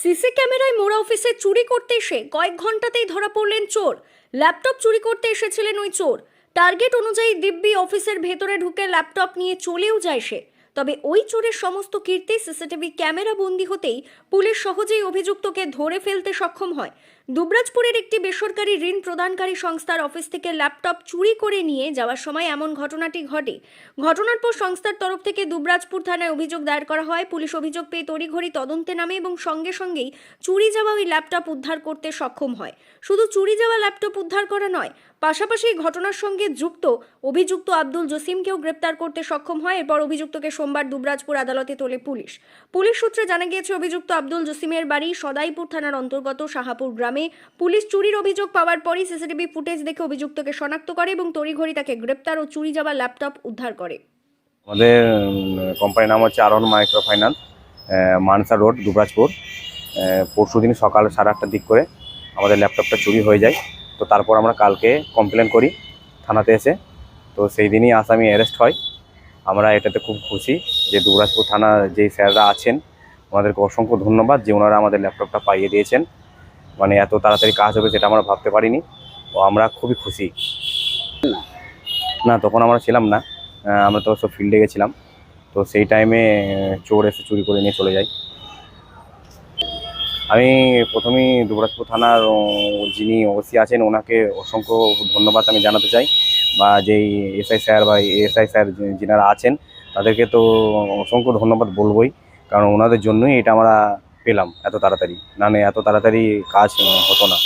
CC ক্যামেরায় মোড়া অফিসে চুরি করতে এসে কয়েক ঘন্টাতেই ধরা পড়লেন চোর। ল্যাপটপ চুরি করতে এসেছিলেন ওই চোর। টার্গেট অনুযায়ী দিব্যি অফিসের ভেতরে ঢুকে ল্যাপটপ নিয়ে চলেও যায় সে। তবে ওই চোরের সমস্ত কীর্তি সিসিটিভি ক্যামেরা বন্দি হতেই পুলিশ সহজেই অভিযুক্তকে ধরে ফেলতে সক্ষম হয়। দুবরাজপুরের একটি বেসরকারি ঋণ প্রদানকারী সংস্থার অফিস থেকে ল্যাপটপ চুরি করে নিয়ে যাওয়ার সময় এমন ঘটনাটি ঘটে। ঘটনার পর সংস্থার তরফ থেকে দুবরাজপুর থানায় অভিযোগ দায়ের করা হয়। পুলিশ অভিযোগ পেয়ে তড়িঘড়ি তদন্তে নামে এবং সঙ্গে সঙ্গেই চুরি যাওয়া ওই ল্যাপটপ উদ্ধার করতে সক্ষম হয়। শুধু চুরি যাওয়া ল্যাপটপ উদ্ধার করা নয়, পাশাপাশি ঘটনার সঙ্গে যুক্ত অভিযুক্ত আব্দুল জসিমকেও গ্রেপ্তার করতে সক্ষম হয়। এরপর অভিযুক্তকে সোমবার দুবরাজপুর আদালতে তোলে পুলিশ। পুলিশ সূত্রে জানা গিয়েছে, অভিযুক্ত আব্দুল জসিমের বাড়ি সদাইপুর থানার অন্তর্গত শাহাপুর গ্রামে পুলিশ চুরির অভিযোগ পাওয়ার পরই সিসিটিভি ফুটেজ দেখে অভিযুক্তকে শনাক্ত করে এবং তড়িঘড়ি তাকে গ্রেপ্তার ও চুরি যাওয়া ল্যাপটপ উদ্ধার করে। আমাদের কোম্পানির নাম হচ্ছে Arohan micro finance Mansa road, Dubrajpur. পরশু দিন সকাল সাড়ে আটটার দিক করে আমাদের ল্যাপটপটা চুরি হয়ে যায়। তো তারপর আমরা কালকে কমপ্লেন করি থানাতে এসে। তো সেই দিনই আসামি অ্যারেস্ট হয়। আমরা এটাতে খুব খুশি যে দুবরাজপুর থানা যেই স্যাররা আছেন, ওনাদেরকে অসংখ্য ধন্যবাদ যে ওনারা আমাদের ল্যাপটপটা পাইয়ে দিয়েছেন। মানে এত তাড়াতাড়ি কাজ হবে সেটা আমরা ভাবতে পারিনি। ও আমরা খুবই খুশি। না, তখন আমরা ছিলাম না। আমরা তো সব ফিল্ডে গেছিলাম। তো সেই টাইমে চোর এসে চুরি করে নিয়ে চলে যায় আমি প্রথমেই দুবরাজপুর থানার যিনি ওসি আছেন, ওনাকে অসংখ্য ধন্যবাদ আমি জানাতে চাই। বা যেই এসআই স্যার বা এসআই স্যার যিনারা আছেন, তাদেরকে তো অসংখ্য ধন্যবাদ বলবই। কারণ ওনাদের জন্যই এটা আমরা পেলাম এত তাড়াতাড়ি। না এত তাড়াতাড়ি কাজ হতো না।